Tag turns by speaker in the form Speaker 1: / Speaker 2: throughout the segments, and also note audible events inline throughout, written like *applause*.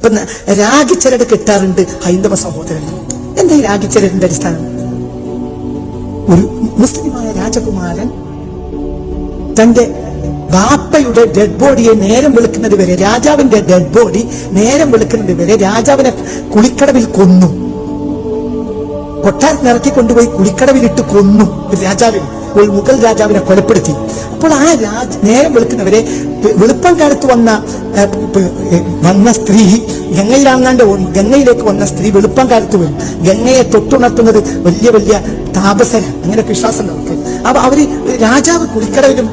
Speaker 1: ഇപ്പൊ രാഗിച്ചരട് കിട്ടാറുണ്ട് ഹൈന്ദവ സഹോദരങ്ങൾ എന്താ ഈ രാഗിച്ചരടിന്റെ അടിസ്ഥാനം? ഒരു മുസ്ലിമായ രാജകുമാരൻ തന്റെ ബാപ്പയുടെ ഡെഡ് ബോഡിയെ നേരം വിളിക്കുന്നത് വരെ രാജാവിന്റെ ഡെഡ് ബോഡി നേരം വിളിക്കുന്നത് വരെ രാജാവിനെ കുളിക്കടവിൽ കൊന്നു. കൊട്ടാരത്തിൽ ഇറക്കി കൊണ്ടുപോയി കുളിക്കടവിലിട്ട് കൊന്നു രാജാവിന് ഒരു മുഗൾ രാജാവിനെ കൊലപ്പെടുത്തി. അപ്പോൾ ആ രാജ നേരം വിളിക്കുന്നവരെ വെളുപ്പം കാലത്ത് വന്ന വന്ന സ്ത്രീ ഗംഗയിലാങ്ങാണ്ട് ഗംഗയിലേക്ക് വന്ന സ്ത്രീ വെളുപ്പം കാലത്ത് വരും. ഗംഗയെ തൊട്ടുണർത്തുന്നത് വലിയ വലിയ താപസര അങ്ങനെയൊക്കെ വിശ്വാസം നമുക്ക് അപ്പൊ അവർ രാജാവ് കുളിക്കടവിലും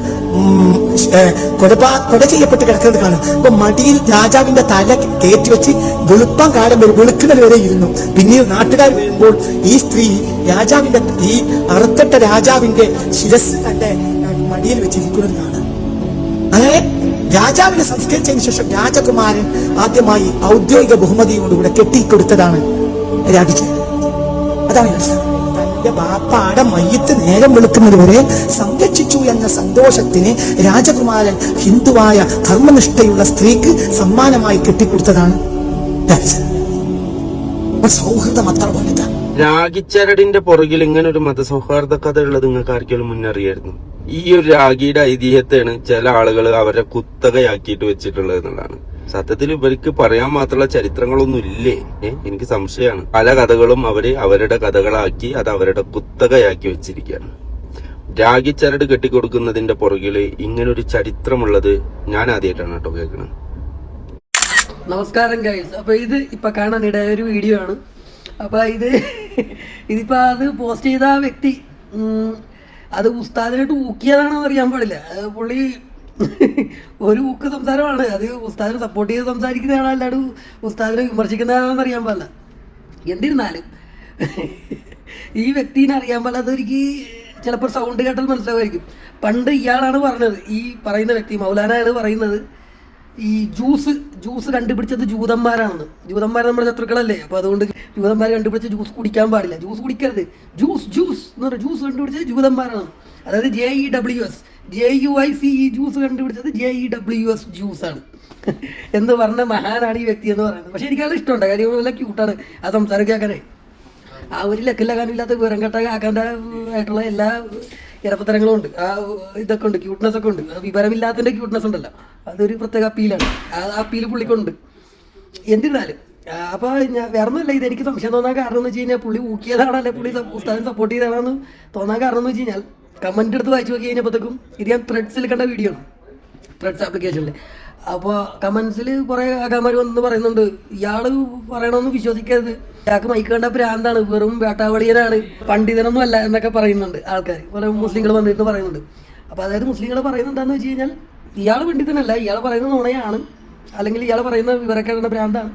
Speaker 1: കൊലപാ കൊല ചെയ്യപ്പെട്ട് കിടക്കുന്നത് കാണും. അപ്പൊ മടിയിൽ രാജാവിന്റെ തല കയറ്റി വെച്ച് വെളുപ്പം കാലം വരെ വെളുക്കുന്നത് വരെ ഇരുന്നു. പിന്നീട് നാട്ടുകാർ വരുമ്പോൾ ഈ സ്ത്രീ രാജാവിന്റെ ഈ അറുത്തട്ട രാജാവിന്റെ ശിരസ് തന്റെ മടിയിൽ വെച്ചിരിക്കുന്നത് കാണാം. രാജാവിനെ സംസ്കരിച്ചതിന് ശേഷം രാജകുമാരൻ ആദ്യമായി ഔദ്യോഗിക ബഹുമതിയോടുകൂടെ കെട്ടിക്കൊടുത്തതാണ് രാജിച്ചത് അതാണ്. തന്റെ ബാപ്പാടെ മയ്യത്ത് നേരം വെളുക്കുന്നത് വരെ സംരക്ഷിച്ചു എന്ന സന്തോഷത്തിന് രാജകുമാരൻ ഹിന്ദുവായ ധർമ്മനിഷ്ഠയുള്ള സ്ത്രീക്ക് സമ്മാനമായി കെട്ടിക്കൊടുത്തതാണ് സൗഹൃദം അത്ര വലുതാണ്
Speaker 2: രാഗിച്ചരടിന്റെ പുറകിൽ ഇങ്ങനെ ഒരു മതസൗഹാർദ്ദ കഥ ഉള്ളത് നിങ്ങൾക്ക് ആർക്കെങ്കിലും മുന്നറിയായിരുന്നു. ഈ ഒരു രാഖിയുടെ ഐതിഹ്യത്തെയാണ് ചില ആളുകൾ അവരെ കുത്തകയാക്കിയിട്ട് വെച്ചിട്ടുള്ളത് എന്നുള്ളതാണ്. സത്യത്തിൽ ഇവർക്ക് പറയാൻ മാത്രമുള്ള ചരിത്രങ്ങളൊന്നും ഇല്ലേ? എനിക്ക് സംശയമാണ്. പല കഥകളും അവർ അവരുടെ കഥകളാക്കി അത് അവരുടെ കുത്തകയാക്കി വെച്ചിരിക്കുകയാണ്. രാഗി ചരട് കെട്ടിക്കൊടുക്കുന്നതിന്റെ പുറകിൽ ഇങ്ങനൊരു ചരിത്രമുള്ളത് ഞാൻ ആദ്യമായിട്ടാണ് കേട്ടോ കേൾക്കുന്നത്.
Speaker 3: നമസ്കാരം ഗൈസ് അപ്പൊ ഇത് ഇപ്പൊ കാണാൻ ഇടയായ ഒരു വീഡിയോ ആണ്. അപ്പൊ ഇത് ഇതിപ്പോ അത് പോസ്റ്റ് ചെയ്ത ആ വ്യക്തി അത് ഉസ്താദിനായിട്ട് ഊക്കിയതാണെന്ന് അറിയാൻ പാടില്ല. പുള്ളി ഒരു ഊക്ക് സംസാരമാണ്. അത് ഉസ്താദിനെ സപ്പോർട്ട് ചെയ്ത് സംസാരിക്കുന്ന ആളല്ലാണ്ട് ഉസ്താദിനെ വിമർശിക്കുന്ന ആളാണെന്ന് അറിയാൻ പാടില്ല. എന്നിരുന്നാലും ഈ വ്യക്തിനെ അറിയാൻ പാടില്ലാത്ത എനിക്ക് ചിലപ്പോൾ സൗണ്ട് കേട്ടാൽ മനസ്സിലാവുമായിരിക്കും. പണ്ട് ഇയാളാണ് പറഞ്ഞത് ഈ പറയുന്ന വ്യക്തി മൗലാനാണ് പറയുന്നത് ഈ ജ്യൂസ് ജ്യൂസ് കണ്ടുപിടിച്ചത് ജൂതന്മാരാണെന്ന് ജൂതന്മാർ നമ്മുടെ ശത്രുക്കളല്ലേ? അപ്പൊ അതുകൊണ്ട് ജൂതന്മാർ കണ്ടുപിടിച്ച് ജ്യൂസ് കുടിക്കാൻ പാടില്ല. ജ്യൂസ് കുടിക്കരുത്. ജ്യൂസ് ജ്യൂസ് എന്ന് പറഞ്ഞാൽ ജ്യൂസ് കണ്ടുപിടിച്ചത് ജൂതന്മാരാണ്. അതായത് J E W S J U I C E juice കണ്ടുപിടിച്ചത് J E W S juice ആണ് എന്ന് പറഞ്ഞ മഹാനാണ് ഈ വ്യക്തി എന്ന് പറയുന്നത്. പക്ഷെ എനിക്കത് ഇഷ്ടമുണ്ട്. കാര്യം നല്ല ക്യൂട്ടാണ് ആ സംസാരം കേൾക്കാനേ ആ ഒരു ലക്കില്ലാകാനില്ലാത്ത വിവരം കെട്ട ആക്കാന്റെ ആയിട്ടുള്ള എല്ലാ ഇരപ്പത്തരങ്ങളും ഉണ്ട്. ആ ഇതൊക്കെ ഉണ്ട്. ക്യൂട്ട്നെസ് ഒക്കെ ഉണ്ട്. വിവരമില്ലാത്തതിന്റെ ക്യൂട്ട്നെസ് ഉണ്ടല്ലോ. അതൊരു പ്രത്യേക അപ്പീലാണ്. ആ അപ്പീൽ പുള്ളിക്കുണ്ട്. എന്നിരുന്നാലും അപ്പോൾ അപ്പൊ ഞാൻ വേറെ ഒന്നുമില്ല ഇത് എനിക്ക് സംശയം തോന്നാൻ കാരണം എന്ന് വെച്ച് കഴിഞ്ഞാൽ പുള്ളി ഊക്കിയതാണല്ലേ? പുള്ളി സ്ഥലം സപ്പോർട്ട് ചെയ്തതാണെന്ന് തോന്നാൻ കാരണം എന്ന് വെച്ച് കഴിഞ്ഞാൽ കമന്റ് എടുത്ത് വായിച്ചു നോക്കി കഴിഞ്ഞപ്പോഴത്തേക്കും ഇത് ഞാൻ ത്രെഡ്സിൽ കണ്ട വീഡിയോ ആണ്. ത്രെഡ്സ് ആപ്ലിക്കേഷനിൽ അപ്പോൾ കമൻസിൽ കുറേ ആകാമാർ വന്ന് പറയുന്നുണ്ട് ഇയാൾ പറയണമെന്ന് വിശ്വസിക്കരുത്. ഇയാൾക്ക് മൈക്ക് കണ്ട ഭ്രാന്താണ് വെറും വേട്ടാവളിയനാണ് പണ്ഡിതനൊന്നും അല്ല എന്നൊക്കെ പറയുന്നുണ്ട് ആൾക്കാർ കുറേ മുസ്ലിങ്ങൾ വന്നിട്ട് പറയുന്നുണ്ട്. അപ്പോൾ അതായത് മുസ്ലിങ്ങൾ പറയുന്നുണ്ടെന്ന് വെച്ച് കഴിഞ്ഞാൽ ഇയാൾ പണ്ഡിതനല്ല ഇയാൾ പറയുന്ന നുണയാണ്. അല്ലെങ്കിൽ ഇയാൾ പറയുന്ന വിവരക്കാരുടെ ഭ്രാന്താണ്.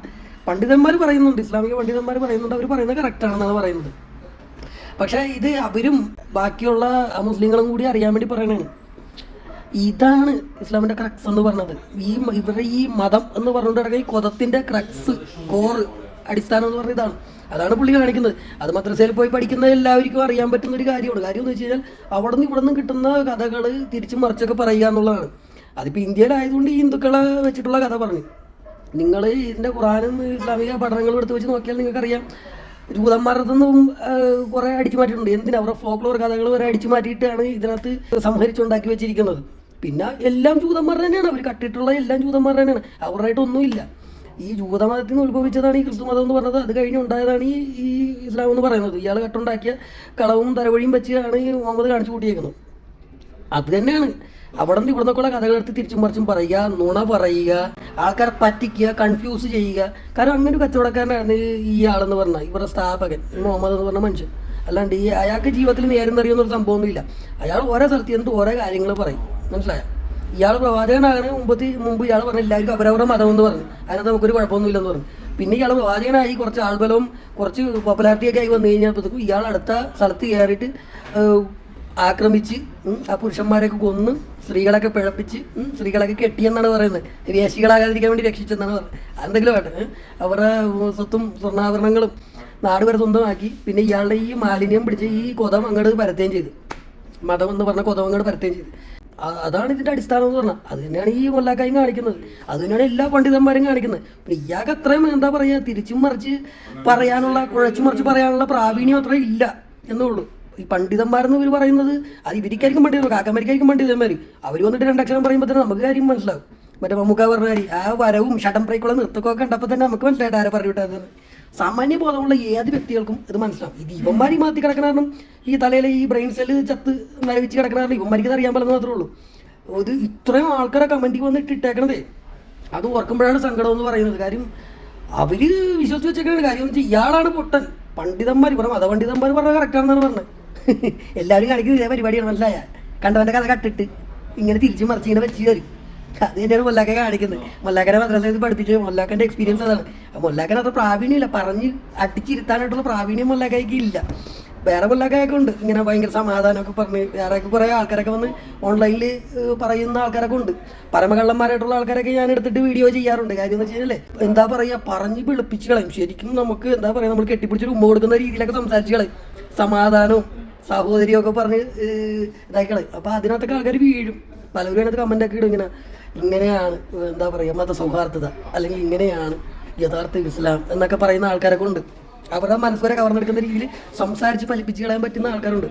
Speaker 3: പണ്ഡിതന്മാർ പറയുന്നുണ്ട് ഇസ്ലാമിക പണ്ഡിതന്മാർ പറയുന്നുണ്ട് അവർ പറയുന്നത് കറക്റ്റാണെന്നാണ് പറയുന്നത്. പക്ഷേ ഇത് അവരും ബാക്കിയുള്ള മുസ്ലിങ്ങളും കൂടി അറിയാൻ വേണ്ടി പറയണതാണ് ഇതാണ് ഇസ്ലാമിന്റെ ക്രക്സ് എന്ന് പറഞ്ഞത്. ഈ ഇവരുടെ ഈ മതം എന്ന് പറഞ്ഞുകൊണ്ട് ഈ കൊതത്തിന്റെ ക്രക്സ് കോർ അടിസ്ഥാനം എന്ന് പറഞ്ഞ ഇതാണ്. അതാണ് പുള്ളി കാണിക്കുന്നത്. അത് മദ്രസയിൽ പോയി പഠിക്കുന്ന എല്ലാവർക്കും അറിയാൻ പറ്റുന്ന ഒരു കാര്യമാണ്. കാര്യം എന്ന് വെച്ച് കഴിഞ്ഞാൽ അവിടെ നിന്ന് ഇവിടെ നിന്ന് കിട്ടുന്ന കഥകൾ തിരിച്ചും മറിച്ചൊക്കെ പറയുക എന്നുള്ളതാണ്. അതിപ്പോൾ ഇന്ത്യയിലായതുകൊണ്ട് ഈ ഹിന്ദുക്കളെ വെച്ചിട്ടുള്ള കഥ പറഞ്ഞു. നിങ്ങൾ ഇതിന്റെ ഖുറാനും ഇസ്ലാമിക പഠനങ്ങളും എടുത്ത് വെച്ച് നോക്കിയാൽ നിങ്ങൾക്കറിയാം ജൂതന്മാരുടെ നിന്നും കുറെ അടിച്ചു മാറ്റിയിട്ടുണ്ട്. എന്തിനാ? അവരുടെ ഫോക്ലോർ കഥകൾ വരെ അടിച്ചു മാറ്റിയിട്ടാണ് ഇതിനകത്ത് സംഹരിച്ചുണ്ടാക്കി വെച്ചിരിക്കുന്നത്. പിന്നെ എല്ലാം ജൂതന്മാർ തന്നെയാണ്. അവർ കട്ടിട്ടുള്ള എല്ലാം ജൂതന്മാർ തന്നെയാണ്. അവരുടെയായിട്ടൊന്നുമില്ല ഈ ജൂതമതത്തിൽ നിന്ന് ഉത്ഭവിച്ചതാണ് ഈ ക്രിസ്തു മതം എന്ന് പറഞ്ഞത്. അത് കഴിഞ്ഞ് ഉണ്ടായതാണ് ഈ ഈ ഇസ്ലാം എന്ന് പറയുന്നത്. ഇയാൾ കട്ടുണ്ടാക്കിയ കളവും തലവഴിയും വെച്ചാണ് ഈ മുഹമ്മദ് കാണിച്ചു കൂട്ടിയേക്കുന്നത്. അത് തന്നെയാണ്. അവിടെ നിന്ന് ഇവിടെ നിന്നൊക്കെയുള്ള കഥകളെടുത്ത് തിരിച്ചും മറിച്ചും പറയുക നുണ പറയുക ആൾക്കാരെ പറ്റിക്കുക കൺഫ്യൂസ് ചെയ്യുക. കാരണം അങ്ങനെ ഒരു കച്ചവടക്കാരനാണ് ഈ ആളെന്ന് പറഞ്ഞാൽ ഇവരുടെ സ്ഥാപകൻ മുഹമ്മദ് എന്ന് പറഞ്ഞ മനുഷ്യൻ. അല്ലാണ്ട് ഈ അയാൾക്ക് ജീവിതത്തിൽ നേരം അറിയുന്ന ഒരു സംഭവമൊന്നുമില്ല. അയാൾ ഓരോ സ്ഥലത്ത് എന്നിട്ട് ഓരോ കാര്യങ്ങൾ പറയും. മനസ്സിലായോ? ഇയാൾ പ്രവാചകനാകുന്ന മുമ്പത്തി മുമ്പ് ഇയാൾ പറഞ്ഞു എല്ലാവർക്കും അവരവരുടെ മതം എന്ന് പറഞ്ഞു. അതിനകത്ത് നമുക്കൊരു കുഴപ്പമൊന്നുമില്ലെന്ന് പറഞ്ഞു. പിന്നെ ഇയാൾ പ്രവാചകനായി കുറച്ച് ആൾബലവും കുറച്ച് പോപ്പുലാരിറ്റിയൊക്കെ ആയി വന്നു കഴിഞ്ഞപ്പോഴത്തേക്കും ഇയാൾ അടുത്ത സ്ഥലത്ത് കയറിയിട്ട് ആക്രമിച്ച് ആ പുരുഷന്മാരെയൊക്കെ കൊന്ന് സ്ത്രീകളൊക്കെ പിഴപ്പിച്ച് സ്ത്രീകളൊക്കെ കെട്ടിയെന്നാണ് പറയുന്നത്. വേശികളാകാതിരിക്കാൻ വേണ്ടി രക്ഷിച്ചെന്നാണ് പറയുന്നത്. അതെന്തെങ്കിലും വേണ്ടത് അവരുടെ സ്വത്തും സ്വർണാഭരണങ്ങളും നാട് വരെ സ്വന്തമാക്കി പിന്നെ ഇയാളുടെ ഈ മാലിന്യം പിടിച്ച് ഈ കൊതം അങ്ങോട്ട് പരത്തുകയും ചെയ്തു. മതം എന്ന് പറഞ്ഞ കൊതം അങ്ങോട്ട് പരത്തുകയും ചെയ്തു. അതാണ് ഇതിന്റെ അടിസ്ഥാനം എന്ന് പറഞ്ഞാൽ. അത് തന്നെയാണ് ഈ മൊല്ലാക്കായും കാണിക്കുന്നത്. അത് തന്നെയാണ് എല്ലാ പണ്ഡിതന്മാരും കാണിക്കുന്നത്. പിന്നെ ഇയാൾക്ക് അത്രയും എന്താ പറയാ തിരിച്ചും മറിച്ച് പറയാനുള്ള കുഴച്ചു മറിച്ച് പറയാനുള്ള പ്രാവീണ്യം അത്രയും ഇല്ല എന്നുള്ളൂ. ഈ പണ്ഡിതന്മാരെന്ന് ഇവർ പറയുന്നത് അത് ഇവർക്കായിരിക്കും പണ്ഡിതന്മാർ കാക്കമ്മരിക്കായിരിക്കും പണ്ഡിതന്മാർ. അവർ വന്നിട്ട് രണ്ടക്ഷരം പറയുമ്പോൾ തന്നെ നമുക്ക് കാര്യം മനസ്സിലാവും. മറ്റേ മമ്മൂക്ക പറഞ്ഞ കാര്യം ആ വരവും ഷടം ബ്രേക്കുള്ള നൃത്തമൊക്കെ കണ്ടപ്പോൾ തന്നെ നമുക്ക് മനസ്സിലായിട്ട് ആരെ പറഞ്ഞു വിട്ടത് സാമാന്യ ബോധമുള്ള ഏത് വ്യക്തികൾക്കും ഇത് മനസ്സിലാവും. ഇത് ഇവന്മാർ ഈ മാറ്റി കിടക്കണ ഈ തലയിലെ ഈ ബ്രെയിൻ സെല്ല് ചത്ത് നരവിച്ച് കിടക്കണ കാരണം ഇവന്മാർക്ക് ഇത് അറിയാൻ പറ്റുന്ന മാത്രമേ ഉള്ളൂ. ഒരു ഇത്രയും ആൾക്കാരെ കമന്റിൽ വന്നിട്ട് ഇട്ടേക്കണതേ അത് ഓർക്കുമ്പോഴാണ് സങ്കടം എന്ന് പറയുന്നത്. കാര്യം അവർ വിശ്വസിച്ച് വെച്ചേക്കുന്ന കാര്യം എന്ന് വെച്ചാൽ ഇയാളാണ് പൊട്ടൻ. പണ്ഡിതന്മാർ പറഞ്ഞു മതപണ്ഡിതന്മാർ പറഞ്ഞാൽ കറക്റ്റാണെന്നാണ് പറഞ്ഞത്. *laughs* എല്ലാവരും കാണിക്കുന്നത് ഇതേ പരിപാടിയാണ് മനസ്സിലായ? കണ്ടവന്റെ കഥ കട്ടിട്ട് ഇങ്ങനെ തിരിച്ചു മറിച്ച് ഇങ്ങനെ വെച്ച് തരും. അത് തന്നെയാണ് മൊല്ലാക്ക കാണിക്കുന്നത്. മൊല്ലാക്കനെ മദ്രസയിൽ പഠിപ്പിച്ച് മൊല്ലാക്കന്റെ എക്സ്പീരിയൻസ് അതാണ്. ആ മൊല്ലാക്കന് അത്ര പ്രാവീണ്യമില്ല. പറഞ്ഞ് അടിച്ചിരുത്താനായിട്ടുള്ള പ്രാവീണ്യം മൊല്ലാക്കായിക്ക് ഇല്ല. വേറെ മൊല്ലാക്കയൊക്കെ ഉണ്ട്. ഇങ്ങനെ ഭയങ്കര സമാധാനമൊക്കെ പറഞ്ഞ് വേറെ കുറേ ആൾക്കാരൊക്കെ വന്ന് ഓൺലൈനിൽ പറയുന്ന ആൾക്കാരൊക്കെ ഉണ്ട്. പരമകള്ളന്മാരായിട്ടുള്ള ആൾക്കാരൊക്കെ ഞാൻ എടുത്തിട്ട് വീഡിയോ ചെയ്യാറുണ്ട്. കാര്യം എന്ന് വെച്ച് എന്താ പറയുക പറഞ്ഞ് വെളുപ്പിച്ച് കളയും. ശരിക്കും നമുക്ക് എന്താ പറയുക നമ്മൾ കെട്ടിപ്പിടിച്ചൊരു ഉമ്മ കൊടുക്കുന്ന രീതിയിലൊക്കെ സംസാരിച്ച് കളയും. സമാധാനവും സഹോദരിയൊക്കെ പറഞ്ഞ് അപ്പൊ അപ്പോൾ അതിനകത്തൊക്കെ ആൾക്കാർ വീഴും. പലരും അതിനകത്ത് കമന്റ് ഒക്കെ ഇടും ഇങ്ങനെ ഇങ്ങനെയാണ് എന്താ പറയുക മതസൗഹാർദ്ദത അല്ലെങ്കിൽ ഇങ്ങനെയാണ് യഥാർത്ഥ ഇസ്ലാം എന്നൊക്കെ പറയുന്ന ആൾക്കാരൊക്കെ ഉണ്ട്. അവരുടെ മനസ്സുവരെ കവർന്നെടുക്കുന്ന രീതിയിൽ സംസാരിച്ച് ഫലിപ്പിച്ച് കളയാൻ പറ്റുന്ന ആൾക്കാരുണ്ട്.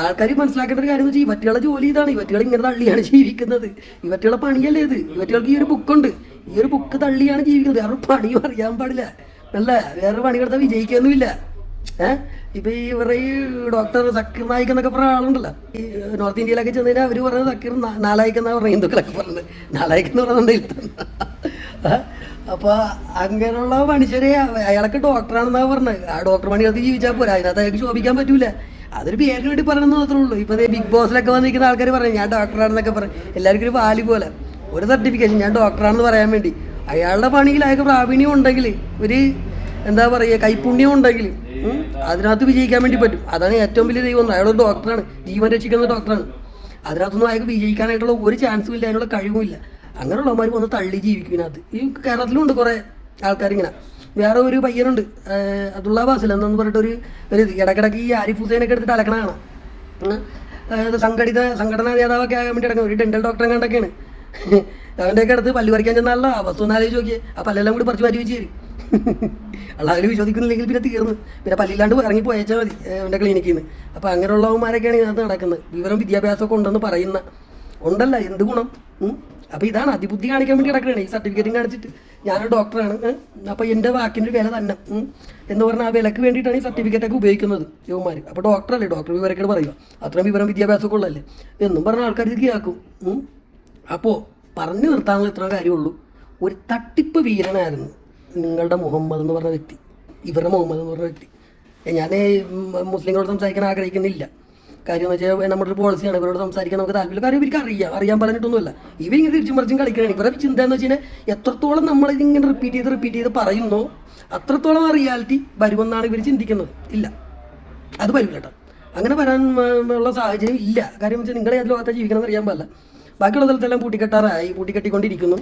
Speaker 3: ആൾക്കാർ മനസ്സിലാക്കേണ്ട ഒരു കാര്യം എന്ന് വെച്ചാൽ ഇവറ്റുകളെ ജോലി ഇതാണ്. ഇവറ്റുകൾ ഇങ്ങനെ തള്ളിയാണ് ജീവിക്കുന്നത്. ഇവറ്റുകളെ പണിയല്ലേ ഇത്? ഇവറ്റുകൾക്ക് ഈ ഒരു ബുക്കുണ്ട്. ഈ ഒരു ബുക്ക് തള്ളിയാണ് ജീവിക്കുന്നത്. വേറൊരു പണിയും അറിയാൻ പാടില്ല. അല്ല വേറൊരു പണികളത്തെ വിജയിക്കൊന്നുമില്ല. ഏഹ് ഇപ്പൊ ഈ ഇവരുടെ ഈ ഡോക്ടർ സക്കീർ നായിക് എന്നൊക്കെ പറഞ്ഞ ആളുണ്ടല്ലോ. ഈ നോർത്ത് ഇന്ത്യയിലൊക്കെ ചെന്ന് കഴിഞ്ഞാൽ അവർ പറയുന്നത് സക്കീർ നാലായിക്ക് എന്നാ പറയുന്നത് ഹിന്ദുക്കളൊക്കെ പറഞ്ഞത്? നാലായിക്ക് എന്ന് പറയുന്നുണ്ട് അപ്പൊ അങ്ങനെയുള്ള മനുഷ്യരെ അയാളൊക്കെ ഡോക്ടറാണെന്നാ പറഞ്ഞത്. ആ ഡോക്ടർ പണിയെടുത്ത് ജീവിച്ചാൽ പോരാ. അതിനകത്ത് അയാൾക്ക് ശോഭിക്കാൻ പറ്റൂല. അതൊരു പേരിന് വേണ്ടി പറയണമെന്ന് മാത്രമേ ഉള്ളൂ. ഇപ്പൊ ദേ ബിഗ് ബോസിലൊക്കെ വന്നിരിക്കുന്ന ആൾക്കാർ പറഞ്ഞു ഞാൻ ഡോക്ടറാണെന്നൊക്കെ പറഞ്ഞു എല്ലാവർക്കും ഒരു വാലി പോലെ. ഒരു സർട്ടിഫിക്കേഷൻ ഞാൻ ഡോക്ടറാണെന്ന് പറയാൻ വേണ്ടി. അയാളുടെ പണിയിൽ അയാൾക്ക് പ്രാവീണ്യം ഉണ്ടെങ്കിൽ ഒരു എന്താ പറയുക കൈപുണ്യം ഉണ്ടെങ്കിൽ അതിനകത്ത് വിജയിക്കാൻ വേണ്ടി പറ്റും. അതാണ് ഏറ്റവും വലിയ ദൈവം. അയാളൊരു ഡോക്ടറാണ് ജീവൻ രക്ഷിക്കുന്ന ഡോക്ടറാണ് അതിനകത്തൊന്നും അയാൾക്ക് വിജയിക്കാനായിട്ടുള്ള ഒരു ചാൻസും ഇല്ല. അതിനുള്ള കഴിവുമില്ല അങ്ങനെയുള്ളവന്മാർ വന്ന് തള്ളി ജീവിക്കും ഇതിനകത്ത്. ഈ കേരളത്തിലുണ്ട് കുറേ ആൾക്കാർ ഇങ്ങനെ വേറെ ഒരു പയ്യനുണ്ട്. അബ്ദുള്ള ബാസിൽ എന്നു പറഞ്ഞിട്ട് ഒരു ഇത്. ഈ ആരിഫ് ഹുസൈനൊക്കെ എടുത്തിട്ട് അലക്കണ കാണാം. സംഘടിത സംഘടനാ നേതാവൊക്കെ ആകാൻ വേണ്ടി ഒരു ഡെന്റൽ ഡോക്ടറെ കണ്ടൊക്കെയാണ്. അവന്റെയൊക്കെ അടുത്ത് പല്ലു പറിക്കാൻ ചെന്നാലുള്ള അവസ്ഥ ഒന്ന് ആലോചിച്ച് നോക്കിയേ. ആ പല്ലെല്ലാം കൂടി പറിച്ച് മാറ്റി വെച്ച് തരും. അള്ളാഹുവിൽ വിശ്വസിക്കുന്നില്ലെങ്കിൽ പിന്നെ തീർന്നു. പിന്നെ പല്ലില്ലാണ്ട് ഇറങ്ങി പോയച്ചാൽ മതി എന്റെ ക്ലിനിക്കിൽ നിന്ന് അപ്പോൾ അങ്ങനെയുള്ളവന്മാരൊക്കെയാണ് ഇതിനകത്ത് നടക്കുന്നത്. വിവരം വിദ്യാഭ്യാസമൊക്കെ ഉണ്ടെന്ന് പറയുന്ന ഉണ്ടല്ല എന്ത് ഗുണം. അപ്പോൾ ഇതാണ് അതിബുദ്ധി കാണിക്കാൻ വേണ്ടി നടക്കണേ ഈ സർട്ടിഫിക്കറ്റും കാണിച്ചിട്ട്. ഞാനൊരു ഡോക്ടറാണ്. അപ്പോൾ എന്റെ വാക്കിന്റെ വില തന്നെ എന്ന് പറഞ്ഞാൽ ആ വിലക്ക് വേണ്ടിയിട്ടാണ് ഈ സർട്ടിഫിക്കറ്റ് ഒക്കെ ഉപയോഗിക്കുന്നത് യുവമാർ അപ്പോൾ ഡോക്ടറല്ലേ? ഡോക്ടർ വിവരക്കേട് പറയുക അത്രയും വിവരം വിദ്യാഭ്യാസമൊക്കെ ഉള്ളതല്ലേ? എന്നും പറഞ്ഞ ആൾക്കാർ ഇത് കേൾക്കും അപ്പോൾ പറഞ്ഞു നിർത്താനുള്ള ഇത്ര കാര്യമുള്ളൂ. ഒരു തട്ടിപ്പ് വീരനായിരുന്നു. നിങ്ങളുടെ മുഹമ്മദ് എന്ന് പറഞ്ഞ വ്യക്തി. ഇവരുടെ മുഹമ്മദ് എന്ന് പറഞ്ഞ വ്യക്തി. ഞാൻ മുസ്ലിങ്ങളോട് സംസാരിക്കാൻ ആഗ്രഹിക്കുന്നില്ല. കാര്യം എന്ന് വെച്ചാൽ നമ്മുടെ ഒരു പോളിസിയാണ് ഇവരോട് സംസാരിക്കാൻ നമുക്ക് താല്പര്യം കാര്യം ഇവർക്ക് അറിയാം. അറിയാൻ പറഞ്ഞിട്ടൊന്നുമില്ല. ഇവരിങ്ങനെ തിരിച്ചും മറിച്ചും കളിക്കുകയാണ് ഇവരുടെ ചിന്ത എന്ന് വെച്ചാൽ എത്രത്തോളം നമ്മൾ ഇതിങ്ങനെ റിപ്പീറ്റ് ചെയ്ത് റിപ്പീറ്റ് ചെയ്ത് പറയുന്നോ അത്രത്തോളം ആ റിയാലിറ്റി വരുമെന്നാണ് ഇവർ ചിന്തിക്കുന്നത്. ഇല്ല. അത് വരും കേട്ടോ അങ്ങനെ വരാൻ ഉള്ള സാഹചര്യം ഇല്ല. കാര്യം വെച്ചാൽ നിങ്ങളെ ഏത് ലോകത്തെ ജീവിക്കണമെന്ന് അറിയാൻ പാടില്ല. ബാക്കിയുള്ള സ്ഥലത്തെല്ലാം പൂട്ടിക്കെട്ടാറായി പൂട്ടിക്കെട്ടിക്കൊണ്ടിരിക്കുന്നു.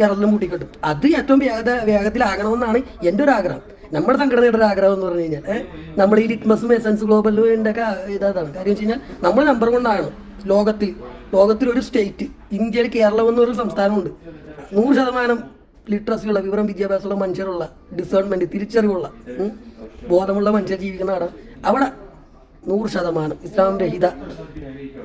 Speaker 3: കേരളത്തിലും പൂട്ടിക്കെട്ടും അത് ഏറ്റവും വേഗത വേഗത്തിലാകണമെന്നാണ് എന്റെ ഒരു ആഗ്രഹം നമ്മുടെ സംഘടനയുടെ ഒരു ആഗ്രഹം എന്ന് പറഞ്ഞു കഴിഞ്ഞാൽ നമ്മൾ ഈ ലിറ്റ്മസും എസൻസ് ഗ്ലോബലിന്റെ ഒക്കെ ഇതാണ് കാര്യം വെച്ച് കഴിഞ്ഞാൽ നമ്മൾ നമ്പർ കൊണ്ടാണ് ലോകത്തിൽ. ലോകത്തിൽ ഒരു സ്റ്റേറ്റ് ഇന്ത്യയിൽ കേരളം എന്നൊരു സംസ്ഥാനമുണ്ട്. നൂറ് ശതമാനം ലിറ്ററസിയുള്ള വിവരം വിദ്യാഭ്യാസമുള്ള മനുഷ്യരുള്ള ഡിസേൺമെന്റ് തിരിച്ചറിവുള്ള ബോധമുള്ള മനുഷ്യർ ജീവിക്കുന്ന അവിടെ നൂറ് ശതമാനം ഇസ്ലാം രഹിത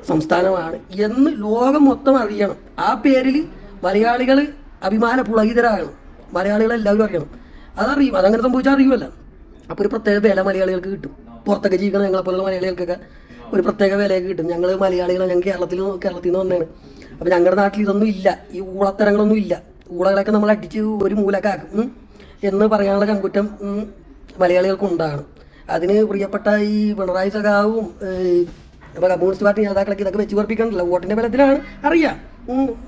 Speaker 3: സംസ്ഥാനമാണ് എന്ന് ലോകം മൊത്തം അറിയണം. ആ പേരിൽ മലയാളികൾ അഭിമാന പുളകിതരാകണം മലയാളികൾ എല്ലാവരും അറിയണം. അതറിയും. അതങ്ങനെ സംഭവിച്ചാൽ അറിയുമല്ല അപ്പോൾ ഒരു പ്രത്യേക വില മലയാളികൾക്ക് കിട്ടും. പുറത്തൊക്കെ ജീവിക്കുന്ന ഞങ്ങളെപ്പോലുള്ള മലയാളികൾക്കൊക്കെ ഒരു പ്രത്യേക വിലയൊക്കെ കിട്ടും. ഞങ്ങൾ മലയാളികൾ ഞങ്ങൾ കേരളത്തിൽ കേരളത്തിൽ നിന്ന് വന്നതാണ്. അപ്പോൾ ഞങ്ങളുടെ നാട്ടിൽ ഇതൊന്നും ഇല്ല. ഈ ഊളത്തരങ്ങളൊന്നും ഇല്ല. ഊളകളൊക്കെ നമ്മൾ അടിച്ച് ഒരു മൂലക്കാക്കും എന്ന് പറയാനുള്ള ചങ്കുറ്റം മലയാളികൾക്ക് ഉണ്ടാകണം അതിന് പ്രിയപ്പെട്ട ഈ പിണറായി സഖാവും കമ്മ്യൂണിസ്റ്റ് പാർട്ടി നേതാക്കളൊക്കെ ഇതൊക്കെ വെച്ച് പറപ്പിക്കണ്ടല്ലോ വോട്ടിന്റെ ബലത്തിലാണ്. അറിയാം.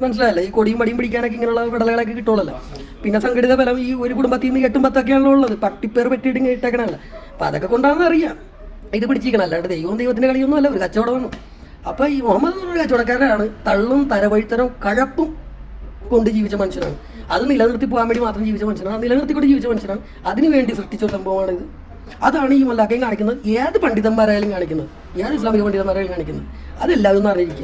Speaker 3: മനസ്സിലായല്ലേ. ഈ കൊടിയും പടിയും പിടിക്കാനൊക്കെ ഇങ്ങനെയുള്ള വിടലകളൊക്കെ കിട്ടുള്ളല്ലോ പിന്നെ സംഘടിത ബലം ഈ ഒരു കുടുംബത്തിൽ നിന്ന് എട്ടും പത്തൊക്കെയാണല്ലോ ഉള്ളത്. പട്ടിപ്പേർ പറ്റിയിട്ട് ഇട്ടേക്കണല്ല അപ്പൊ അതൊക്കെ കൊണ്ടാണെന്ന് അറിയാം. ഇത് പിടിച്ചിരിക്കണം. അല്ലാണ്ട് ദൈവവും ദൈവത്തിന്റെ കളിയൊന്നും അല്ല. ഒരു കച്ചവടമാണ് അപ്പൊ ഈ മുഹമ്മദ് എന്ന് പറഞ്ഞ കച്ചവടക്കാരനാണ് തള്ളും തരവഴുത്തരും കഴപ്പും കൊണ്ട് ജീവിച്ച മനുഷ്യനാണ്. അത് നിലനിർത്തി പോകാൻ വേണ്ടി മാത്രം ജീവിച്ച മനുഷ്യനാണ്. നിലനിർത്തിക്കൊണ്ട് ജീവിച്ച മനുഷ്യനാണ്. അതിനുവേണ്ടി സൃഷ്ടിച്ച സംഭവമാണ് ഇത് അതാണ് ഈ മല്ലാക്കയും കാണിക്കുന്നത്. ഏത് പണ്ഡിതന്മാരായാലും കാണിക്കുന്നത്. ഏത് ഇസ്ലാമിക പണ്ഡിതന്മാരായാലും കാണിക്കുന്നത്. അതെല്ലാവരും അറിയിക്കുക.